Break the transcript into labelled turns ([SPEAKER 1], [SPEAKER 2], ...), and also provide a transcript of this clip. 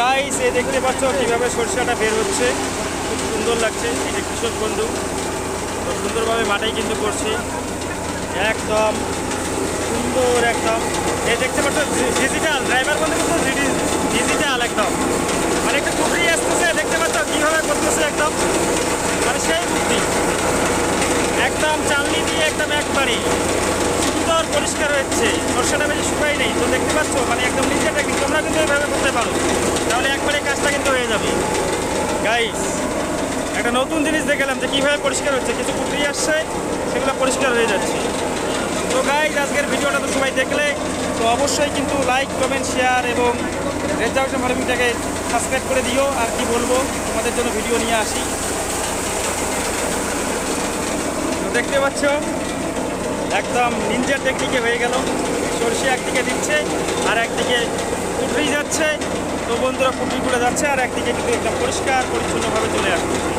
[SPEAKER 1] Guys এ দেখতে পাচ্ছ কীভাবে সরষেটা বের হচ্ছে। খুব সুন্দর লাগছে, এই যে কৃষক বন্ধু। খুব সুন্দরভাবে মাটাই কিন্তু করছে। একদম সুন্দর একদম। এ দেখতে পাচ্ছ ডিজিটাল ড্রাইভার বন্ধু কিন্তু ডিজিটাল একদম। মানে একটা টুকরি আসতেছে, দেখতে পাচ্ছ কীভাবে করতেছে একদম। মানে সেই বুদ্ধি একদম চালনি দিয়ে একদম একবারে সুন্দর পরিষ্কার হচ্ছে সর্ষেটা বেশি শুকাই নেই তো দেখতে পাচ্ছ মানে একদম নিচে টেকনিক তোমরা কিন্তু এইভাবে করতে পারো তাহলে একবারে কাজটা কিন্তু হয়ে যাবে গাইস একটা নতুন জিনিস দেখলাম যে কীভাবে পরিষ্কার হচ্ছে। কিছু কুটরি আসছে, সেগুলো পরিষ্কার হয়ে যাচ্ছে। তো গাইজ আজকের ভিডিওটা তো সবাই দেখলে। তো অবশ্যই কিন্তু লাইক কমেন্ট শেয়ার এবং রেজাউশন ফার্মিংটাকে সাবস্ক্রাইব করে দিও। আর কি বলব, তোমাদের জন্য ভিডিও নিয়ে আসি। তো দেখতে পাচ্ছ, একদম নিনজার টেকনিকে হয়ে গেল। সর্ষে একদিকে দিচ্ছে, আর একদিকে তো বন্ধুরা ঘুরে যাচ্ছে আর একদিকে কিন্তু একদম পরিষ্কার পরিচ্ছন্নভাবে চলে আসছে।